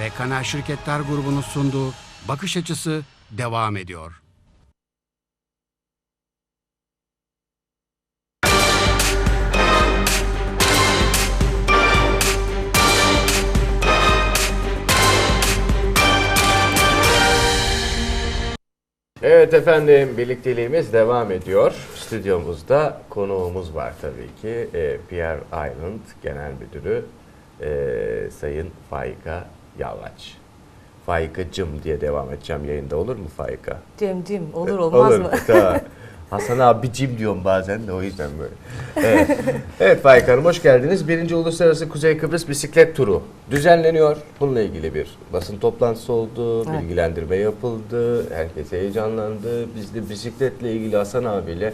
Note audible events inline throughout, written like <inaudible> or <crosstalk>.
ve Kanal Şirketler grubunun sunduğu Bakış Açısı devam ediyor. Evet efendim birlikteliğimiz devam ediyor. Stüdyomuzda konuğumuz var tabii ki. Ee, Pierre Island Genel Müdürü ee, Sayın Faika Yalvaç. Faikacım diye devam edeceğim yayında olur mu Faika? Cemcim olur olmaz mı? Tamam. <laughs> Hasan abicim diyorum bazen de o yüzden böyle. Evet, evet Faik Hanım hoş geldiniz. Birinci Uluslararası Kuzey Kıbrıs Bisiklet Turu düzenleniyor. Bununla ilgili bir basın toplantısı oldu, Evet. bilgilendirme yapıldı, herkes heyecanlandı. Biz de bisikletle ilgili Hasan abiyle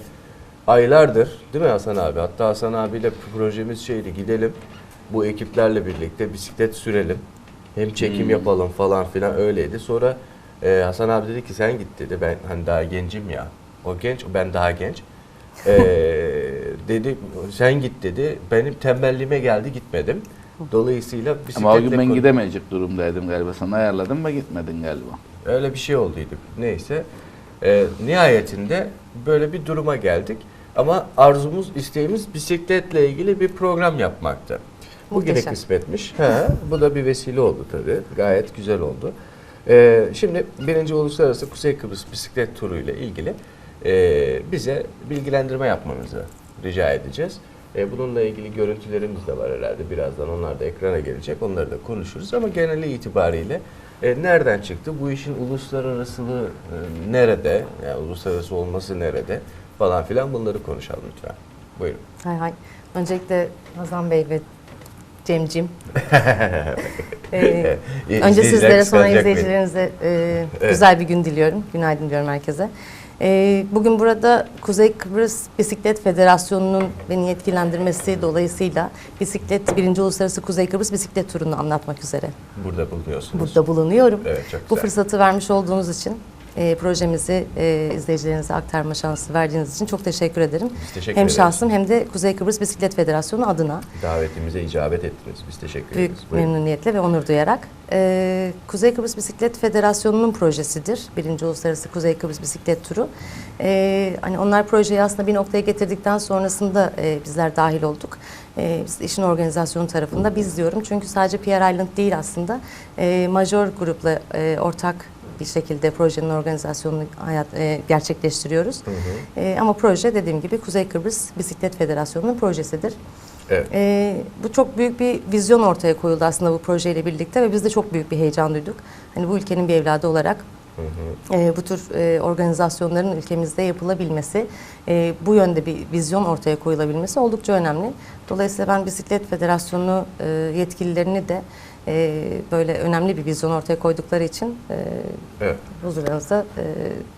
aylardır değil mi Hasan abi? Hatta Hasan abiyle projemiz şeydi gidelim bu ekiplerle birlikte bisiklet sürelim. Hem çekim yapalım falan filan öyleydi. Sonra e, Hasan abi dedi ki sen git dedi. Ben hani daha gencim ya. O genç, ben daha genç. E, <laughs> dedi sen git dedi. Benim tembelliğime geldi gitmedim. Dolayısıyla bisikletle Ama o gün ben gidemeyecek durumdaydım galiba. Sana ayarladım ve gitmedin galiba. Öyle bir şey olduydu. Neyse. E, nihayetinde böyle bir duruma geldik. Ama arzumuz, isteğimiz bisikletle ilgili bir program yapmaktı. Bugüne Muhteşem. kısmetmiş. Ha, bu da bir vesile oldu tabii. Gayet güzel oldu. E, şimdi birinci Uluslararası Kuzey Kıbrıs Bisiklet Turu ile ilgili e, bize bilgilendirme yapmanızı rica edeceğiz. E, bununla ilgili görüntülerimiz de var herhalde. Birazdan onlar da ekrana gelecek. Onları da konuşuruz. Ama geneli itibariyle e, nereden çıktı? Bu işin uluslararasılığı e, nerede? Yani uluslararası olması nerede? Falan filan bunları konuşalım lütfen. Buyurun. Hay hay. Öncelikle Hazan Bey ve Cemcim. <laughs> Ee, önce sizlere sonra izleyicilerinize e, Evet. güzel bir gün diliyorum. Günaydın diyorum herkese. Ee, bugün burada Kuzey Kıbrıs Bisiklet Federasyonu'nun beni yetkilendirmesi dolayısıyla bisiklet 1. Uluslararası Kuzey Kıbrıs Bisiklet Turu'nu anlatmak üzere Burada bulunuyorsunuz. burada bulunuyorum. Evet çok Bu güzel. fırsatı vermiş olduğunuz için, e, projemizi e, izleyicilerinize aktarma şansı verdiğiniz için çok teşekkür ederim. Biz teşekkür hem ederiz. şahsım hem de Kuzey Kıbrıs Bisiklet Federasyonu adına Davetimize icabet ettiniz. Biz teşekkür büyük ederiz. Buyurun. memnuniyetle ve onur duyarak. e, Kuzey Kıbrıs Bisiklet Federasyonu'nun projesidir. Birinci Uluslararası Kuzey Kıbrıs Bisiklet Turu. E, hani onlar projeyi aslında bir noktaya getirdikten sonrasında e, bizler dahil olduk. E, biz işin organizasyonu tarafında biz diyorum. Çünkü sadece Pierre Island değil aslında. E, major grupla e, ortak bir şekilde projenin organizasyonunu hayat, e, gerçekleştiriyoruz. Hı hı. E, ama proje dediğim gibi Kuzey Kıbrıs Bisiklet Federasyonu'nun projesidir. Evet. Ee, bu çok büyük bir vizyon ortaya koyuldu aslında bu projeyle birlikte ve biz de çok büyük bir heyecan duyduk. Hani bu ülkenin bir evladı olarak Hı hı. e, bu tür e, organizasyonların ülkemizde yapılabilmesi, e, bu yönde bir vizyon ortaya koyulabilmesi oldukça önemli. Dolayısıyla ben Bisiklet Federasyonu e, yetkililerini de e, böyle önemli bir vizyon ortaya koydukları için e, Evet. huzurlarınızda e,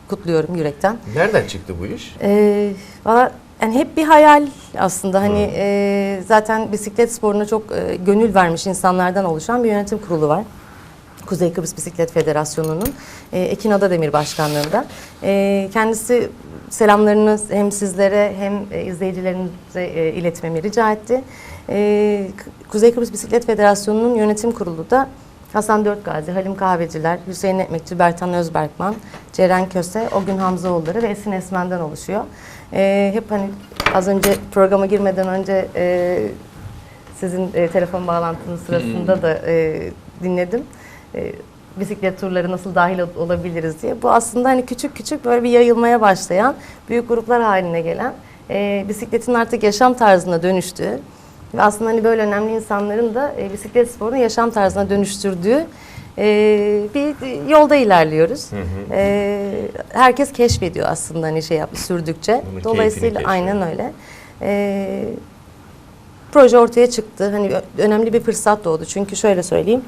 kutluyorum yürekten. Nereden çıktı bu iş? Ee, valla yani hep bir hayal aslında hani Hı. e, zaten bisiklet sporuna çok e, gönül vermiş insanlardan oluşan bir yönetim kurulu var. Kuzey Kıbrıs Bisiklet Federasyonu'nun e, Ekin Adademir başkanlığında. E, kendisi selamlarını hem sizlere hem e, izleyicilerinize e, iletmemi rica etti. E, Kuzey Kıbrıs Bisiklet Federasyonu'nun yönetim kurulu da Hasan Dörtgazi, Halim Kahveciler, Hüseyin Ekmekçi, Bertan Özberkman, Ceren Köse, Ogün Hamzaoğulları ve Esin Esmen'den oluşuyor. E, hep hani az önce programa girmeden önce e, sizin e, telefon bağlantınız sırasında da e, dinledim. E, bisiklet turları nasıl dahil ol- olabiliriz diye. Bu aslında hani küçük küçük böyle bir yayılmaya başlayan, büyük gruplar haline gelen, e, bisikletin artık yaşam tarzına dönüştüğü ve aslında hani böyle önemli insanların da e, bisiklet sporunu yaşam tarzına dönüştürdüğü e, bir yolda ilerliyoruz. Hı hı. E, herkes keşfediyor aslında hani şey yap, sürdükçe. Bunun Dolayısıyla aynen öyle. E, proje ortaya çıktı. Hani önemli bir fırsat doğdu. Çünkü şöyle söyleyeyim.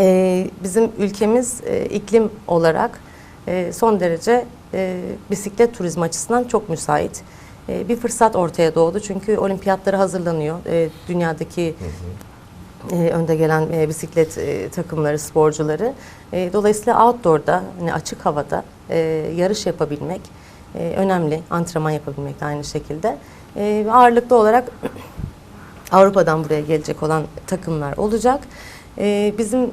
E, bizim ülkemiz e, iklim olarak e, son derece e, bisiklet turizmi açısından çok müsait. E, bir fırsat ortaya doğdu. Çünkü olimpiyatları hazırlanıyor. E, dünyadaki Hı hı. e, önde gelen e, bisiklet e, takımları, sporcuları. E, dolayısıyla outdoor'da, hani açık havada e, yarış yapabilmek e, önemli. Antrenman yapabilmek de aynı şekilde. E, ağırlıklı olarak <clears throat> Avrupa'dan buraya gelecek olan takımlar olacak. E, bizim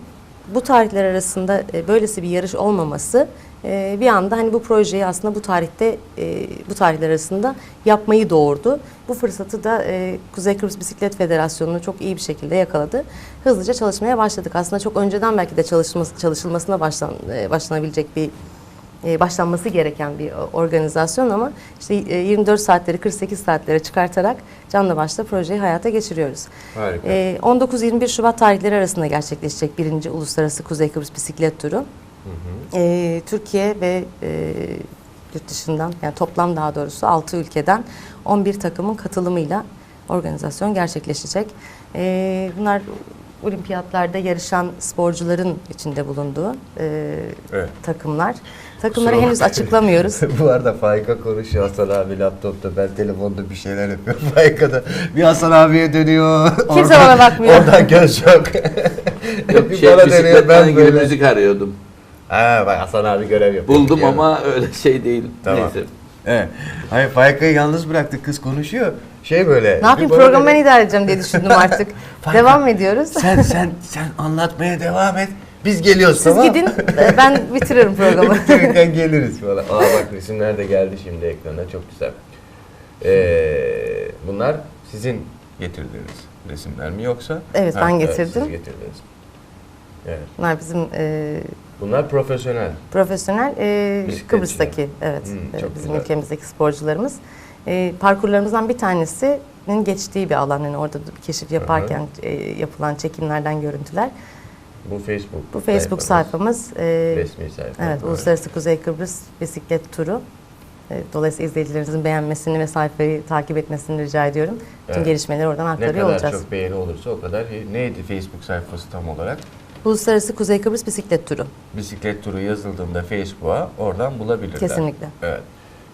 bu tarihler arasında e, böylesi bir yarış olmaması e, bir anda hani bu projeyi aslında bu tarihte e, bu tarihler arasında yapmayı doğurdu. Bu fırsatı da e, Kuzey Kıbrıs Bisiklet Federasyonu çok iyi bir şekilde yakaladı. Hızlıca çalışmaya başladık. Aslında çok önceden belki de çalışması, çalışılmasına başlan, e, başlanabilecek bir başlanması gereken bir organizasyon ama işte e, 24 saatleri 48 saatlere çıkartarak canlı başla projeyi hayata geçiriyoruz. Harika. E, 19-21 Şubat tarihleri arasında gerçekleşecek birinci Uluslararası Kuzey Kıbrıs Bisiklet Turu. E, Türkiye ve e, yurt dışından yani toplam daha doğrusu 6 ülkeden 11 takımın katılımıyla organizasyon gerçekleşecek. E, bunlar olimpiyatlarda yarışan sporcuların içinde bulunduğu e, Evet. takımlar. Takımları Kusura henüz bakmayın. açıklamıyoruz. <laughs> Bu arada Faika konuşuyor Hasan abi laptopta. Ben telefonda bir şeyler yapıyorum. <laughs> Faika da bir Hasan abiye dönüyor. Kimse bana bakmıyor. Oradan göz yok. <laughs> Yok, bir şey, bana dönüyor ben ilgili böyle. müzik arıyordum. Ha bak Hasan abi görev yapıyor. Buldum ama öyle şey değil. Tamam. Neyse. Evet. Hayır Faika'yı yalnız bıraktık kız konuşuyor. Şey böyle. Ne yapayım bir bana programı ben idare edeceğim diye düşündüm artık. Faika, Devam ediyoruz. Sen sen sen anlatmaya devam et. Biz geliyoruz Siz tamam. gidin ben <laughs> bitiririm programı. Bitirirken geliriz falan. Aa bak resimler de geldi şimdi ekrana çok güzel. Ee, bunlar sizin getirdiğiniz resimler mi yoksa? Evet, ben getirdim. siz getirdiniz. Evet. Bunlar bizim e, Bunlar profesyonel. profesyonel e, Bisikletçiler. Kıbrıs'taki evet Hmm, e, çok bizim güzel. ülkemizdeki sporcularımız. E, parkurlarımızdan bir tanesinin geçtiği bir alan. Yani orada bir keşif yaparken e, yapılan çekimlerden görüntüler. Bu Facebook. Bu Facebook sayfamız. sayfamız. e, Resmi sayfa. Evet, Uluslararası Kuzey Kıbrıs Bisiklet Turu. E, Dolayısıyla izleyicilerinizin beğenmesini ve sayfayı takip etmesini rica ediyorum. Tüm Evet. gelişmeleri oradan Ne aktarıyor kadar olacağız. çok beğeni olursa o kadar. Neydi Facebook sayfası tam olarak? Uluslararası Kuzey Kıbrıs Bisiklet Turu. Bisiklet turu yazıldığında Facebook'a oradan bulabilirler. Kesinlikle. Evet.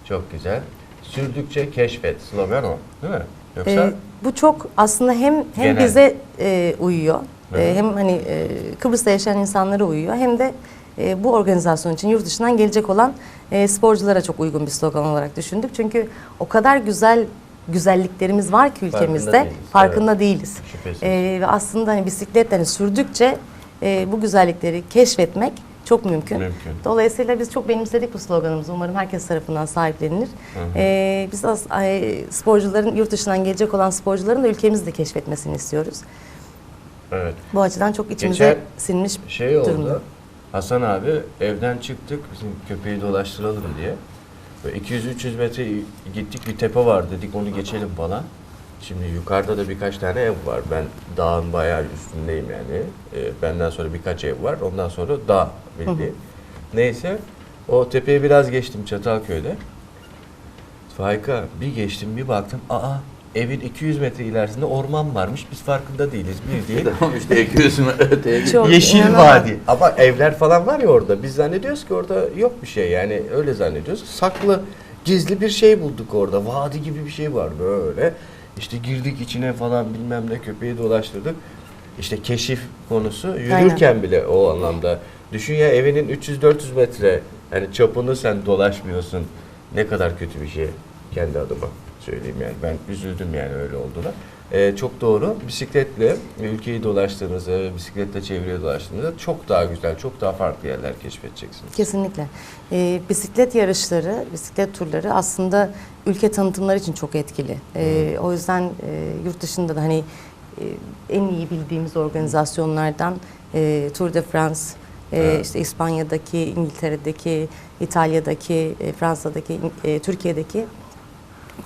Çok güzel. Sürdükçe keşfet slogan o değil mi? Yoksa Ee, bu çok aslında hem hem Genel. bize e, uyuyor, Hı hı. e, hem hani e, Kıbrıs'ta yaşayan insanlara uyuyor, hem de e, bu organizasyon için yurt dışından gelecek olan e, sporculara çok uygun bir slogan olarak düşündük. Çünkü o kadar güzel güzelliklerimiz var ki ülkemizde değiliz, farkında değiliz. Şüphesiz. E, ve aslında hani bisikletle hani sürdükçe e, bu güzellikleri keşfetmek çok mümkün. Mümkün. Dolayısıyla biz çok benimsedik bu sloganımızı. Umarım herkes tarafından sahiplenir. Ee, biz as- ay, sporcuların, yurt dışından gelecek olan sporcuların da ülkemizi de keşfetmesini istiyoruz. Evet. Bu açıdan çok içimize Geçen sinmiş Şey oldu. durumda. Hasan abi evden çıktık bizim köpeği dolaştıralım diye. Böyle 200-300 metre gittik bir tepe var dedik onu geçelim falan. Şimdi yukarıda da birkaç tane ev var. Ben dağın bayağı üstündeyim yani. Ee, benden sonra birkaç ev var. Ondan sonra dağ bildiğin. Neyse o tepeye biraz geçtim Çatalköy'de. Faika bir geçtim bir baktım. Aa evin 200 metre ilerisinde orman varmış. Biz farkında değiliz bildiğin. <laughs> Tamam işte 200 metre <laughs> öteye git. Çok Yeşil inanılmaz. vadi. Ama evler falan var ya orada. Biz zannediyoruz ki orada yok bir şey yani öyle zannediyoruz. Saklı, gizli bir şey bulduk orada. Vadi gibi bir şey var böyle. İşte girdik içine falan bilmem ne köpeği dolaştırdık. İşte keşif konusu yürürken bile o anlamda. Düşün ya evinin 300-400 metre yani çapını sen dolaşmıyorsun. Ne kadar kötü bir şey kendi adıma söyleyeyim yani. Ben üzüldüm yani öyle olduğuna. Ee, çok doğru. Bisikletle ülkeyi dolaştığınızda, bisikletle çevreye dolaştığınızda çok daha güzel, çok daha farklı yerler keşfedeceksiniz. Kesinlikle. Ee, bisiklet yarışları, bisiklet turları aslında ülke tanıtımları için çok etkili. Ee, o yüzden e, yurt dışında da hani e, en iyi bildiğimiz organizasyonlardan e, Tour de France, e, Evet. işte İspanya'daki, İngiltere'deki, İtalya'daki, e, Fransa'daki, e, Türkiye'deki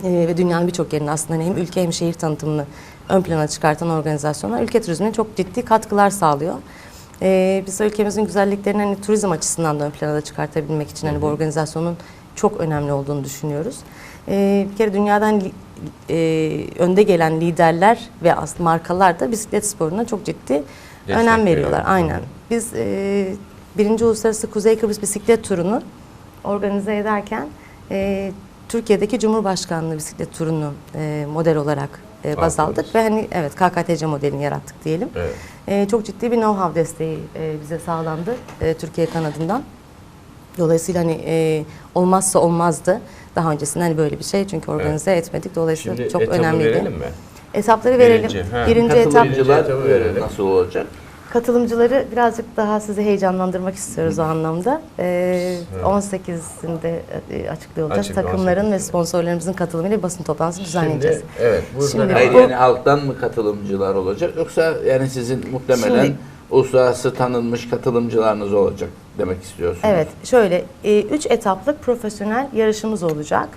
ve dünyanın birçok yerinde aslında hani hem ülke hem şehir tanıtımını ön plana çıkartan organizasyonlar ülke turizmine çok ciddi katkılar sağlıyor. E, biz ülkemizin güzelliklerini hani turizm açısından da ön plana da çıkartabilmek için hani bu organizasyonun çok önemli olduğunu düşünüyoruz. E, bir kere dünyadan li- e, önde gelen liderler ve aslında markalar da bisiklet sporuna çok ciddi Destek önem veriyor. veriyorlar. Aynen. Biz e, birinci Uluslararası Kuzey Kıbrıs Bisiklet Turu'nu organize ederken e, Türkiye'deki Cumhurbaşkanlığı bisiklet turunu e, model olarak e, baz aldık ve hani evet KKTC modelini yarattık diyelim. Evet. E, çok ciddi bir know-how desteği e, bize sağlandı e, Türkiye kanadından. Dolayısıyla hani e, olmazsa olmazdı. Daha öncesinde hani böyle bir şey çünkü organize etmedik. Dolayısıyla Şimdi çok önemliydi. verelim mi? Etapları verelim. Birinci, ha. Birinci etap Katılımcılar nasıl olacak? Katılımcıları birazcık daha sizi heyecanlandırmak istiyoruz o anlamda. Ee, 18'inde e, açıklıyor olacağız. Açık, Takımların 18'inde. ve sponsorlarımızın katılımıyla basın toplantısı düzenleyeceğiz. Şimdi evet burada Şimdi Hayır bu- yani alttan mı katılımcılar olacak yoksa yani sizin muhtemelen Şimdi- uluslararası tanınmış katılımcılarınız olacak demek istiyorsunuz. Evet, şöyle 3 etaplık profesyonel yarışımız olacak.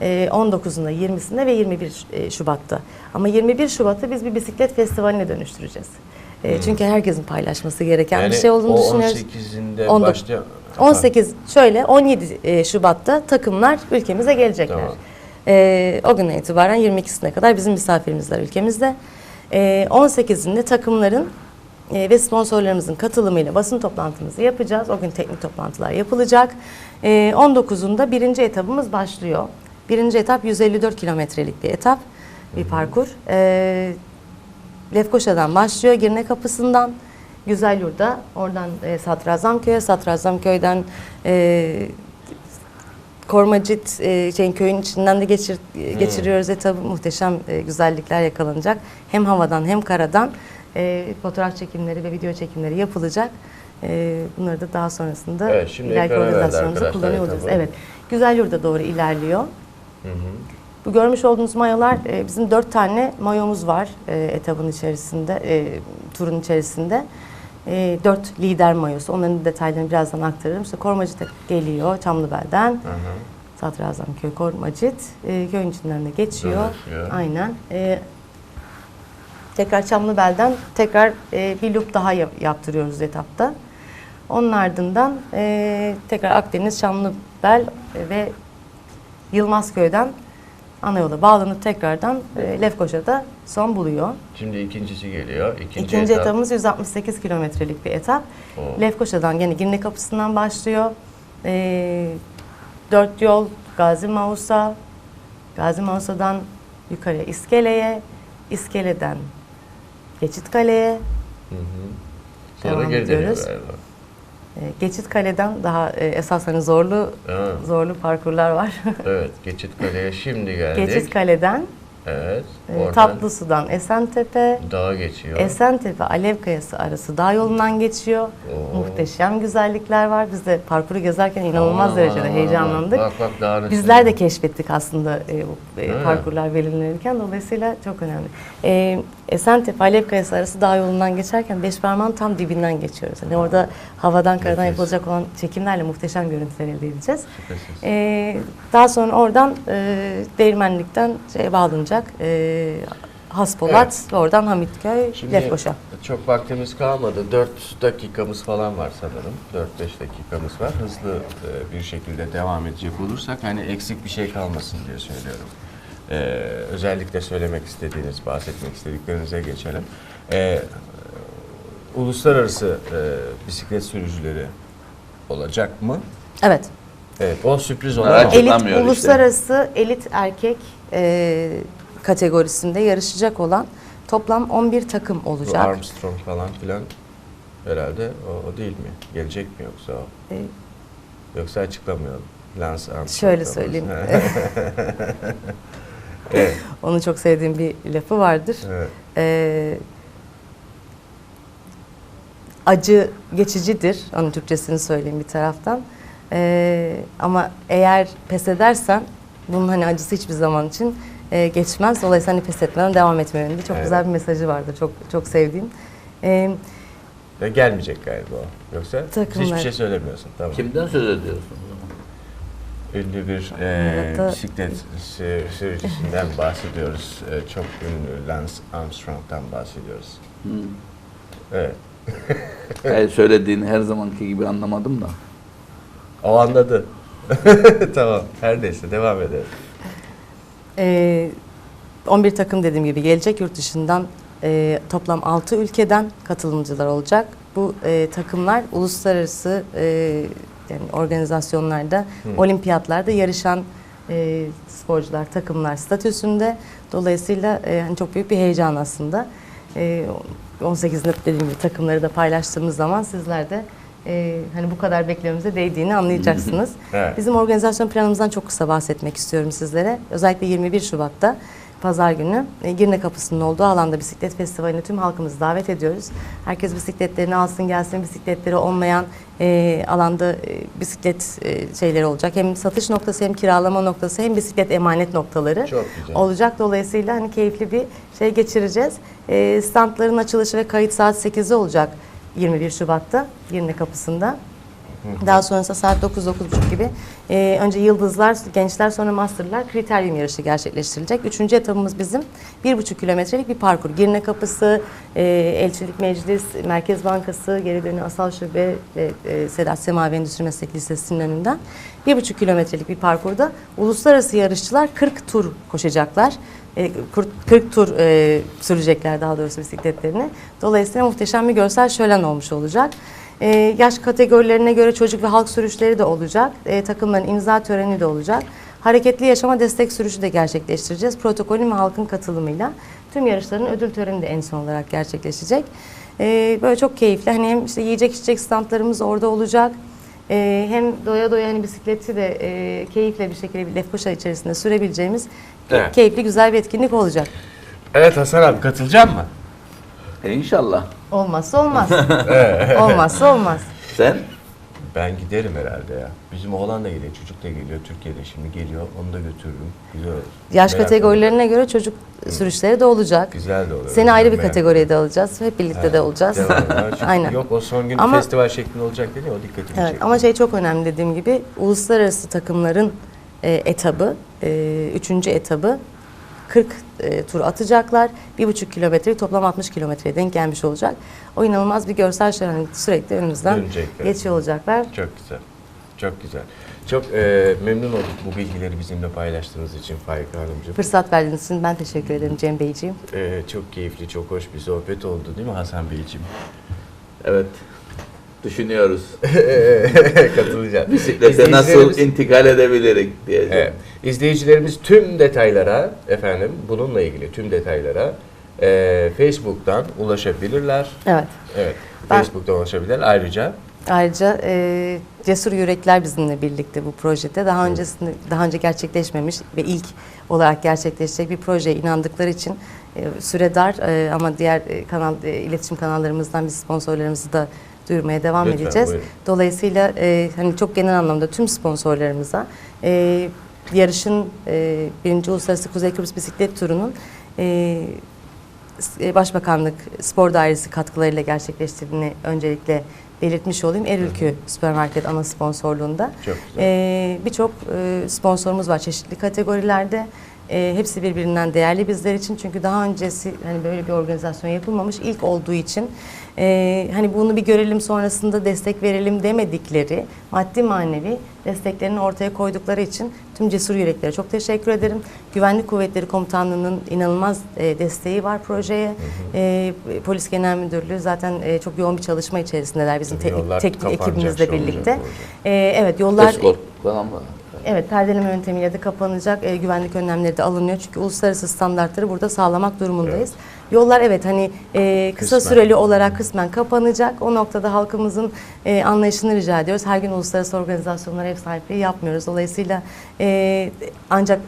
E, 19'unda, 20'sinde ve 21 e, Şubat'ta. Ama 21 Şubat'ı biz bir bisiklet festivaline dönüştüreceğiz. E, Çünkü herkesin paylaşması gereken bir şey olduğunu düşünüyoruz. 18'inde 19 başlıyor. 18 şöyle 17 e, Şubat'ta takımlar ülkemize gelecekler. Tamam. E, o günden itibaren 22'sine kadar bizim misafirimiz var ülkemizde. E, 18'inde takımların e, ve sponsorlarımızın katılımıyla basın toplantımızı yapacağız. O gün teknik toplantılar yapılacak. E, 19'unda birinci etabımız başlıyor. Birinci etap 154 kilometrelik bir etap, bir parkur. E, Lefkoşa'dan başlıyor, Girne Kapısı'ndan Güzelyurt'a, oradan e, Sadrazamköy'e, Sadrazamköy'den e, Kormacit e, şeyin köyün içinden de geçir, e, geçiriyoruz etabı. Muhteşem e, güzellikler yakalanacak. Hem havadan hem karadan e, fotoğraf çekimleri ve video çekimleri yapılacak. E, bunları da daha sonrasında Evet, ileriki arkadaşlar kullanıyor olacağız. Evet. Güzelyurt'a doğru ilerliyor. Hı hı. Bu görmüş olduğunuz mayolar e, bizim dört tane mayomuz var e, etabın içerisinde, e, turun içerisinde. E, dört lider mayosu. Onların detaylarını birazdan aktarırım. İşte Kormacit geliyor Çamlıbel'den. Hı hı. Sadrazamköy, Kormacit. E, köyün içinden de geçiyor. Dolaşıyor. Aynen. E, tekrar Çamlıbel'den tekrar e, bir loop daha yap- yaptırıyoruz etapta. Onun ardından e, tekrar Akdeniz, Çamlıbel e, ve Yılmazköy'den ana yola bağlanıp tekrardan e, Lefkoşa'da son buluyor. Şimdi ikincisi geliyor. İkinci, İkinci etap. etapımız 168 kilometrelik bir etap. Oo. Lefkoşa'dan gene Girne Kapısı'ndan başlıyor. E, dört yol Gazi Mausa, Gazi Mausa'dan yukarıya İskele'ye, İskele'den Geçitkale'ye, Hı hı. Sonra Devam geri dönüyor ediyoruz. galiba. E, Geçitkale'den daha e, esas hani zorlu Ha, zorlu parkurlar var. <laughs> evet, Geçit Kale'ye şimdi geldik. Geçitkale'den Evet, e, Tatlısu'dan Esentepe, dağa geçiyor. Esentepe Alev Kayası arası dağ yolundan geçiyor. Oo. Muhteşem güzellikler var. Biz de parkuru gezerken inanılmaz Aman, derecede heyecanlandık. Bak bak dağın Bizler de keşfettik aslında e, bu e, parkurlar belirlenirken. Dolayısıyla çok önemli. E, Esentepe Alev Kayası arası dağ yolundan geçerken Beşparmağın tam dibinden geçiyoruz. Hani orada havadan karadan Nefis. yapılacak olan çekimlerle muhteşem görüntüler elde edeceğiz. E, daha sonra oradan e, Değirmenlik'ten şeye bağlanacak. E, Haspolat ve oradan Hamitköy, Şimdi Lefkoşa. çok vaktimiz kalmadı. 4 dakikamız falan var sanırım. 4-5 dakikamız var. Hızlı e, bir şekilde devam edecek olursak hani eksik bir şey kalmasın diye söylüyorum. Ee, özellikle söylemek istediğiniz, bahsetmek istediklerinize geçelim. Ee, uluslararası e, bisiklet sürücüleri olacak mı? Evet. Evet, o sürpriz olan Evet. o. Elit, Açıklanmıyor işte. uluslararası elit erkek e, kategorisinde yarışacak olan toplam 11 takım Bu olacak. Armstrong falan filan herhalde o, o değil mi? Gelecek mi yoksa o? E, Yoksa açıklamayalım. Lance Armstrong. Şöyle söyleyeyim. <laughs> evet, Onun çok sevdiğim bir lafı vardır. evet. E, acı geçicidir. Onun Türkçesini söyleyeyim bir taraftan. E, ama eğer pes edersen bunun hani acısı hiçbir zaman için e, geçmez. Dolayısıyla hani pes etmeden devam etme yönünde çok Evet. güzel bir mesajı vardır. Çok çok sevdiğim. E, Ya gelmeyecek galiba o. Yoksa Takımlar. hiçbir şey söylemiyorsun. Tamam. Kimden söz ediyorsunuz? Ünlü bir e, Hayatta- bisiklet sü- sürücüsünden <laughs> bahsediyoruz. E, çok ünlü Lance Armstrong'dan bahsediyoruz. Hı. Evet. <laughs> Hayır, söylediğini her zamanki gibi anlamadım da. O anladı. <laughs> tamam. Her neyse devam edelim. Ee, 11 takım dediğim gibi gelecek yurt dışından e, toplam 6 ülkeden katılımcılar olacak. Bu e, takımlar uluslararası e, yani organizasyonlarda, olimpiyatlarda yarışan e, sporcular, takımlar statüsünde. Dolayısıyla e, hani çok büyük bir heyecan aslında. E, 18'inde dediğim gibi takımları da paylaştığımız zaman sizler de e, hani bu kadar beklememize değdiğini anlayacaksınız. <laughs> Evet. Bizim organizasyon planımızdan çok kısa bahsetmek istiyorum sizlere. Özellikle 21 Şubat'ta Pazar günü e, Girne Kapısı'nın olduğu alanda bisiklet festivaline tüm halkımızı davet ediyoruz. Herkes bisikletlerini alsın gelsin. Bisikletleri olmayan e, alanda e, bisiklet e, şeyleri olacak. Hem satış noktası hem kiralama noktası hem bisiklet emanet noktaları olacak. Dolayısıyla hani keyifli bir şey geçireceğiz. E, standların açılışı ve kayıt saat 8'de olacak 21 Şubat'ta Girne Kapısı'nda. Daha sonrasında saat 9-9.30 gibi e, önce Yıldızlar, Gençler sonra Masterlar kriteryum yarışı gerçekleştirilecek. Üçüncü etapımız bizim 1,5 kilometrelik bir parkur. Girne Kapısı, e, Elçilik Meclis, Merkez Bankası, geri dönü Asal Şube ve e, Sedat Semavi Endüstri Meslek Lisesi'nin önünden 1,5 kilometrelik bir parkurda uluslararası yarışçılar 40 tur koşacaklar. E, 40 40 tur e, sürecekler daha doğrusu bisikletlerini. Dolayısıyla muhteşem bir görsel şölen olmuş olacak. E, yaş kategorilerine göre çocuk ve halk sürüşleri de olacak. E, takımların imza töreni de olacak. Hareketli yaşama destek sürüşü de gerçekleştireceğiz. Protokolün ve halkın katılımıyla. Tüm yarışların ödül töreni de en son olarak gerçekleşecek. E, böyle çok keyifli. Hani hem işte yiyecek içecek standlarımız orada olacak. E, hem doya doya hani bisikleti de e, keyifle bir şekilde bir Lefkoşa içerisinde sürebileceğimiz Evet. keyifli güzel bir etkinlik olacak. Evet Hasan abi katılacak mı? E inşallah. Olmazsa olmaz. <laughs> Olmazsa olmaz. Sen? Ben giderim herhalde ya. Bizim oğlan da geliyor, çocuk da geliyor. Türkiye'de şimdi geliyor. Onu da götürürüm. Güzel olur. Yaş Merak kategorilerine göre çocuk sürüşleri de olacak. Güzel de olur. Seni ayrı bir kategoriye de alacağız. Hep birlikte de olacağız. <laughs> Aynen. Yok o son gün Ama- festival şeklinde olacak dedi ya, o dikkatimi Evet, çekti. ama şey çok önemli dediğim gibi uluslararası takımların e, etabı, e, üçüncü etabı 40 e, tur atacaklar. Bir buçuk kilometre toplam 60 kilometreye denk gelmiş olacak. O inanılmaz bir görsel şölen sürekli önümüzden Dönecekler. geçiyor olacaklar. Çok güzel. Çok güzel. Çok e, memnun olduk bu bilgileri bizimle paylaştığınız için Faik Hanımcığım. Fırsat verdiğiniz için ben teşekkür ederim Cem Beyciğim. E, çok keyifli, çok hoş bir sohbet oldu değil mi Hasan Beyciğim? Evet. Düşünüyoruz. <laughs> Katılacağım. Bisiklete nasıl intikal edebiliriz diyeceğim. Evet. İzleyicilerimiz tüm detaylara efendim bununla ilgili tüm detaylara e, Facebook'tan ulaşabilirler. Evet. Evet. Ben- Facebook'tan ulaşabilirler. Ayrıca Ayrıca e, Cesur Yürekler bizimle birlikte bu projede daha öncesinde daha önce gerçekleşmemiş ve ilk olarak gerçekleşecek bir projeye inandıkları için e, süre dar e, ama diğer e, kanal e, iletişim kanallarımızdan biz sponsorlarımızı da duyurmaya devam Lütfen, edeceğiz. buyurun. Dolayısıyla e, hani çok genel anlamda tüm sponsorlarımıza e, yarışın e, birinci Uluslararası Kuzey Kıbrıs Bisiklet Turu'nun e, e, Başbakanlık Spor Dairesi katkılarıyla gerçekleştirdiğini öncelikle belirtmiş olayım. Erülkü Süpermarket ana sponsorluğunda. Çok güzel. E, Birçok e, sponsorumuz var çeşitli kategorilerde. E, hepsi birbirinden değerli bizler için çünkü daha öncesi hani böyle bir organizasyon yapılmamış ilk olduğu için e, hani bunu bir görelim sonrasında destek verelim demedikleri maddi manevi desteklerini ortaya koydukları için tüm cesur yüreklere çok teşekkür ederim. Güvenlik Kuvvetleri Komutanlığı'nın inanılmaz e, desteği var projeye. E, Polis Genel Müdürlüğü zaten e, çok yoğun bir çalışma içerisindeler bizim teknik, kapanacak, ekibimizle şey olacak, birlikte. olacak. E, evet yollar Eskort falan mı? Evet, perdeleme yöntemiyle de kapanacak. e, güvenlik önlemleri de alınıyor. Çünkü uluslararası standartları burada sağlamak durumundayız. Yollar evet hani e, kısa Kısmen. süreli olarak kısmen kapanacak. O noktada halkımızın e, anlayışını rica ediyoruz. Her gün uluslararası organizasyonlara ev sahipliği yapmıyoruz. Dolayısıyla e, ancak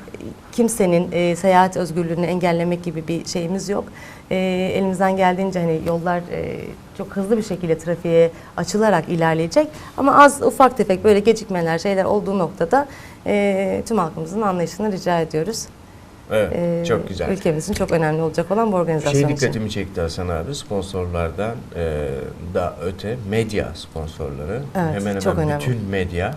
kimsenin e, seyahat özgürlüğünü engellemek gibi bir şeyimiz yok. E, elimizden geldiğince hani yollar e, çok hızlı bir şekilde trafiğe açılarak ilerleyecek. Ama az ufak tefek böyle gecikmeler şeyler olduğu noktada e, tüm halkımızın anlayışını rica ediyoruz. Evet, E, çok güzel. Ülkemizin çok önemli olacak olan bu organizasyon Şey için. dikkatimi çekti Hasan abi sponsorlardan e, da öte medya sponsorları. Evet, hemen hemen çok önemli. bütün medya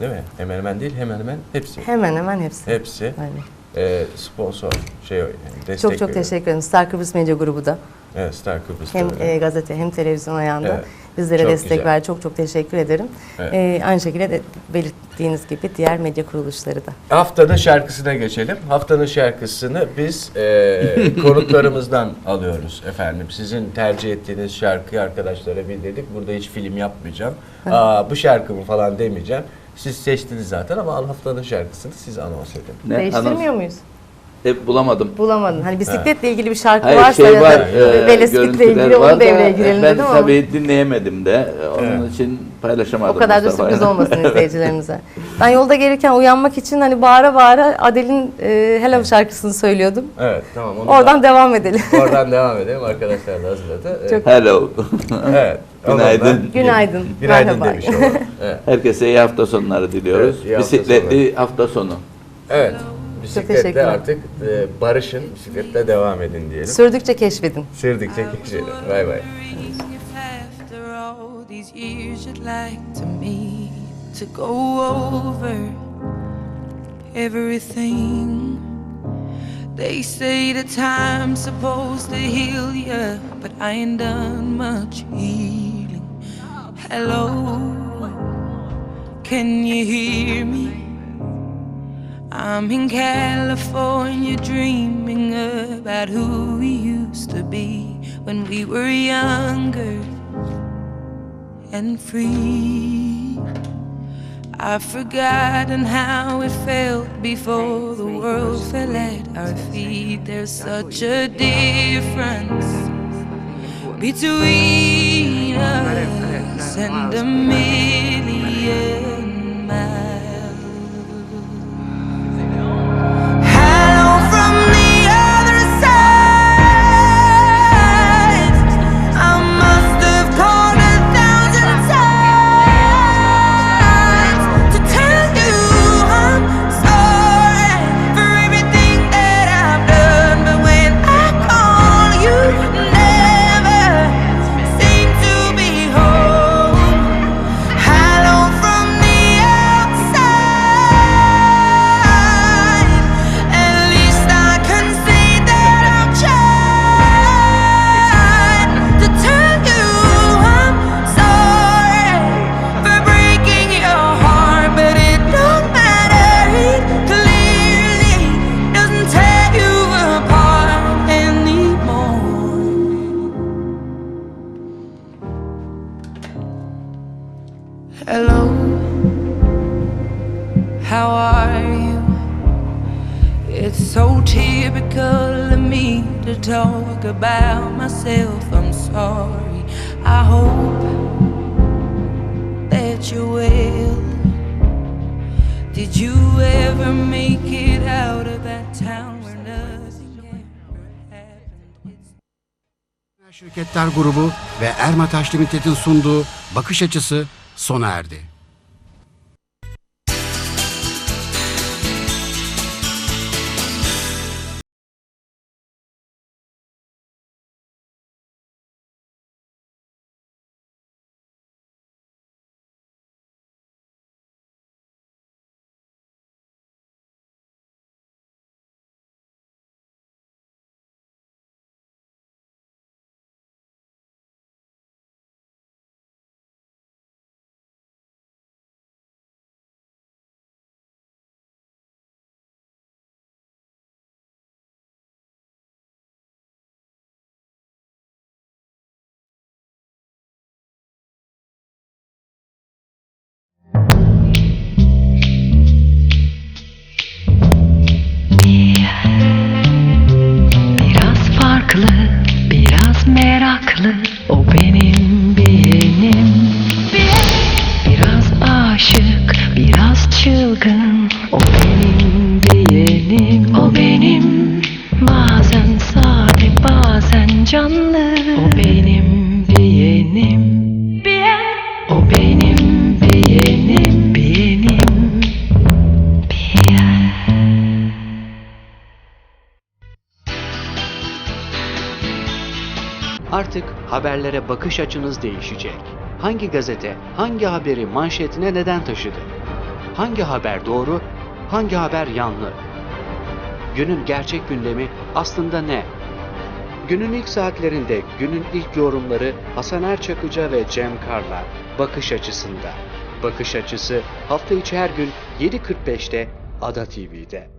değil mi? Hemen hemen değil hemen hemen hepsi. Hemen hemen hepsi. Hepsi Aynen. e, sponsor şey yani destek Çok çok veriyor. teşekkür ederim. Star Kıbrıs Medya Grubu da Evet Star Kıbrıs'ta hem e, gazete hem televizyon ayağında Evet, bizlere çok destek güzel. verdi. Çok çok teşekkür ederim. Evet. E, aynı şekilde de belirttiğiniz gibi diğer medya kuruluşları da. Haftanın şarkısına geçelim. Haftanın şarkısını biz e, <laughs> konuklarımızdan alıyoruz efendim. Sizin tercih ettiğiniz şarkıyı arkadaşlara bildirdik. Burada hiç film yapmayacağım. Aa, bu şarkı mı falan demeyeceğim. Siz seçtiniz zaten ama haftanın şarkısını siz anons edin. Ne? Değiştirmiyor Anons- muyuz? Hep bulamadım. Bulamadın. Hani bisikletle ilgili bir şarkı Hayır varsa şey ya var, da e, görüntüler ilgili var onu da devreye girelim Ben dedim ama tabii dinleyemedim de. e, Onun için paylaşamadım. o kadar da sürpriz olmasın <laughs> izleyicilerimize. Ben yolda gelirken uyanmak için hani bağıra bağıra Adele'in e, Hello şarkısını söylüyordum. Evet tamam. Onu Oradan devam edelim. da- <laughs> oradan devam edelim. Arkadaşlar da hazırladı. Evet. Çok- Hello. <laughs> Evet. Günaydın. Ondan da- Günaydın, Günaydın merhaba. demiş olalım. Evet. Herkese iyi hafta sonları diliyoruz. Evet, iyi hafta Bisikletli hafta sonu. evet. Bisikletle artık e, barışın, bisikletle devam edin diyelim. Sürdükçe keşfedin. Sürdükçe geçelim. Bay bay. If after all these years you'd like to me to go over everything. They say the time's supposed to heal ya, but I ain't done much healing. Hello, can you hear me? I'm in California dreaming about who we used to be when we were younger and free. I've forgotten how it felt before the world fell at our feet. There's such a difference between us and a million It's so typical of me to talk about myself. I'm sorry. I hope that you're well. Did you ever make it out of that town Şirketler Grubu ve Ermataş Limited'in sunduğu Bakış Açısı sona erdi. Haberlere bakış açınız değişecek. Hangi gazete, hangi haberi manşetine neden taşıdı? Hangi haber doğru, hangi haber yanlı? Günün gerçek gündemi aslında ne? Günün ilk saatlerinde günün ilk yorumları Hasan Erçakıca ve Cem Karla bakış açısında. Bakış açısı hafta içi her gün 7.45'te Ada TV'de.